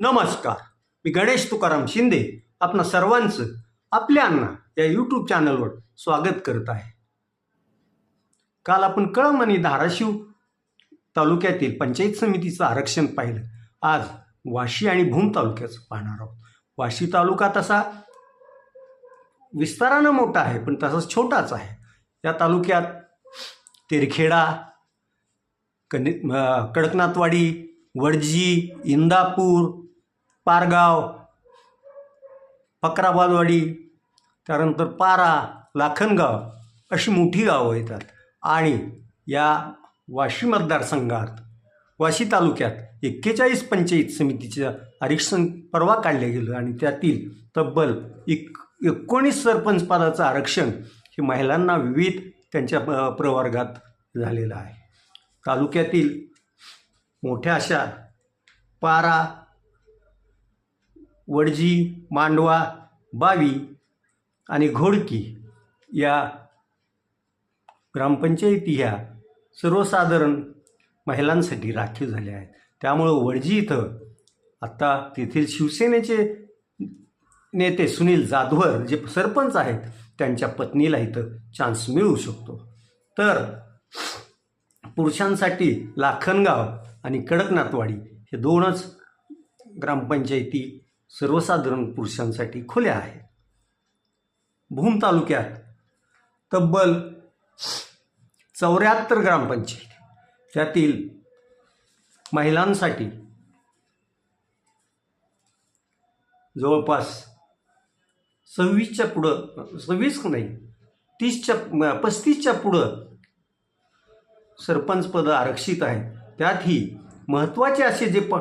नमस्कार. मी गणेश तुकाराम शिंदे आपणा सर्वांचं आपल्या अण्णा या यूट्यूब चॅनलवर स्वागत करत आहे. काल आपण कळम आणि धाराशिव तालुक्यातील पंचायत समितीचं आरक्षण पाहिलं. आज वाशी आणि भूम तालुक्याचं पाहणार आहोत. वाशी तालुका तसा विस्तारानं मोठा आहे पण तसाच छोटाच आहे. या तालुक्यात तेरखेडा कनि कडकनाथवाडी वडजी इंदापूर पारगाव फकराबादवाडी त्यानंतर पारा लाखनगाव अशी मोठी गावं येतात. आणि या वाशी मतदारसंघात वाशी तालुक्यात एक्केचाळीस पंचायत समितीचं आरक्षण परवा काढलं गेलं आणि त्यातील तब्बल एक एकोणीस सरपंच पदाचं आरक्षण हे महिलांना विविध त्यांच्या प्रवर्गात झालेलं आहे. तालुक्यातील मोठ्या अशा पारा वडजी मांडवा बावी आणि घोडकी या ग्रामपंचायती ह्या सर्वसाधारण महिलांसाठी राखीव झाल्या आहेत. त्यामुळं वडजी इथं आत्ता तेथील शिवसेनेचे नेते सुनील जाधवर जे सरपंच आहेत त्यांच्या पत्नीला इथं चान्स मिळू शकतो. तर पुरुषांसाठी लाखनगाव आणि कडकनाथवाडी हे दोनच ग्रामपंचायती सर्वसाधारण पुरुषांसाठी खुल्या आहेत. भूम तालुक्यात तब्बल चौऱ्याहत्तर ग्रामपंचायत त्यातील महिलांसाठी जवळपास सव्वीसच्या पुढं सव्वीस नाही तीसच्या पस्तीसच्या पुढं सरपंचपदं आरक्षित आहेत. त्यातही महत्त्वाचे असे जे प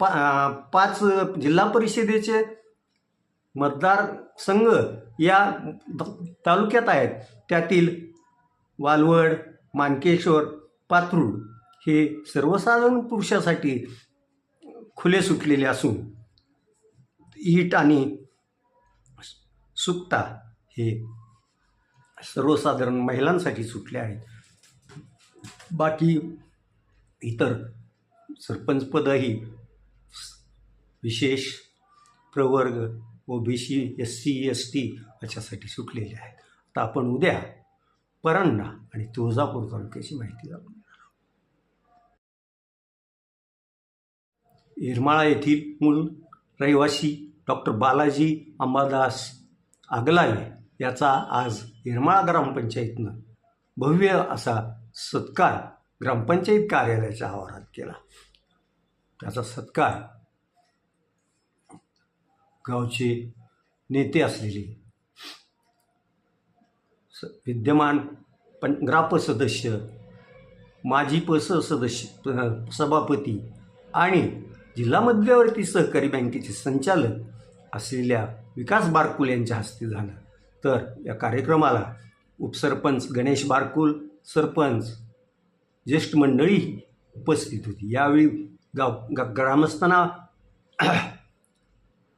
पा पाच जिल्हा परिषदेचे मतदार संघ या तालुक्यात आहेत. त्यातील वालवड मानकेश्वर पाथरूड हे सर्वसाधारण पुरुषासाठी खुले सुटलेले असून ईट आणि सुक्ता हे सर्वसाधारण महिलांसाठी सुटले आहेत. बाकी इतर सरपंचपदही विशेष प्रवर्ग व B C S C S T याच्यासाठी सुटलेले आहेत. आता आपण उद्या परांडा आणि तुळजापूर तालुक्याची माहिती जाणून येरमाळा येथील मूळ रहिवासी डॉक्टर बालाजी अंबादास आगलावे याचा आज येरमाळा ग्रामपंचायतनं भव्य असा सत्कार ग्रामपंचायत कार्यालयाच्या आवारात केला. त्याचा सत्कार गावचे नेते असलेले. स विद्यमान पण ग्राप सदस्य माजी पस सदस्य सभापती आणि जिल्हा मध्यवर्ती सहकारी बँकेचे संचालक असलेल्या विकास बारकुल यांच्या हस्ते झालं. तर या कार्यक्रमाला उपसरपंच गणेश बारकुल सरपंच ज्येष्ठ मंडळी उपस्थित होती. यावेळी गाव ग- ग्रामस्थांना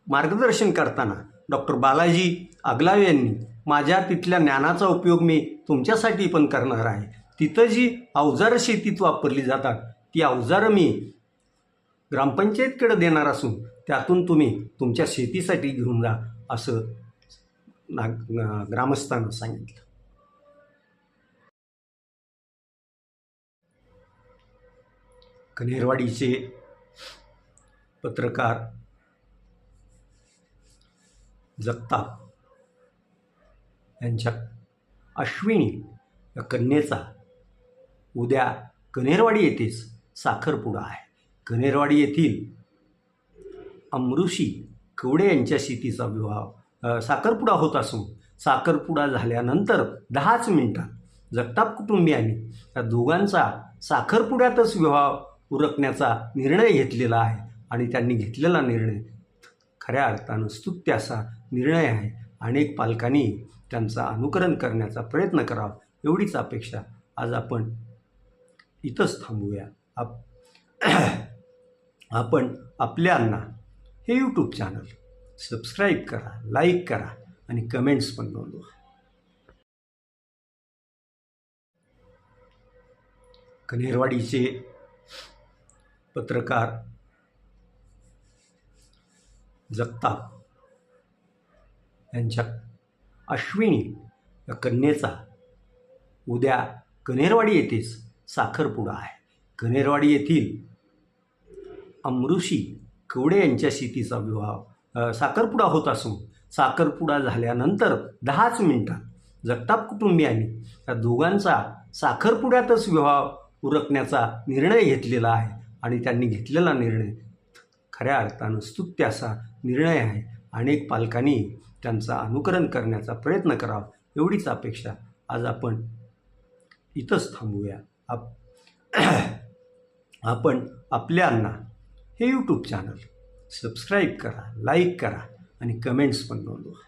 मार्गदर्शन करताना डॉक्टर बालाजी आगलावे यांनी माझ्या तिथल्या ज्ञानाचा उपयोग मी तुमच्यासाठी पण करणार आहे. तिथं जी अवजारं शेतीत वापरली जातात ती अवजारं मी ग्रामपंचायतकडे देणार असून त्यातून तुम्ही तुमच्या शेतीसाठी घेऊन जा असं नाग ग्रामस्थांना सांगितलं. कनेरवाडीचे पत्रकार जगताप. यांच्या अश्विनी या कन्येचा उद्या कनेरवाडी येथेच साखरपुडा आहे. कनेरवाडी येथील अमृषी कवडे यांच्याशी तिचा विवाह साखरपुडा होत असून साखरपुडा झाल्यानंतर दहाच मिनिटात जगताप कुटुंबियांनी या दोघांचा साखरपुड्यातच विवाह उरकण्याचा निर्णय घेतलेला आहे आणि त्यांनी घेतलेला निर्णय खऱ्या अर्थानं स्तुत्य असा निर्णय आहे. अनेक पालकांनी त्यांचा अनुकरण करण्याचा प्रयत्न करावा एवढीच अपेक्षा. आज आपण इथंच थांबूया. आप आपण आपल्यांना हे यूट्यूब चॅनल सबस्क्राईब करा लाईक करा आणि कमेंट्स पण नोंदवा. कनेरवाडीचे पत्रकार जगताप यांच्या अश्विनी या कन्येचा. उद्या कनेरवाडी येथेच साखरपुडा आहे. कनेरवाडी येथील अमृषी कवडे यांच्याशी तिचा विवाह साखरपुडा होत असून साखरपुडा झाल्यानंतर दहाच मिनिटात जगताप कुटुंबियांनी त्या दोघांचा साखरपुड्यातच विवाह उरकण्याचा निर्णय घेतलेला आहे आणि त्यांनी घेतलेला निर्णय खऱ्या अर्थानं स्तुत्य असा निर्णय आहे. अनेक पालकांनी त्यांचं अनुकरण करण्याचा प्रयत्न करावा एवढीच अपेक्षा. आज आपण इथंच थांबूया. आप आपण आपल्यांना हे यूट्यूब चॅनल सबस्क्राईब करा लाईक करा आणि कमेंट्स पण नोंदवा.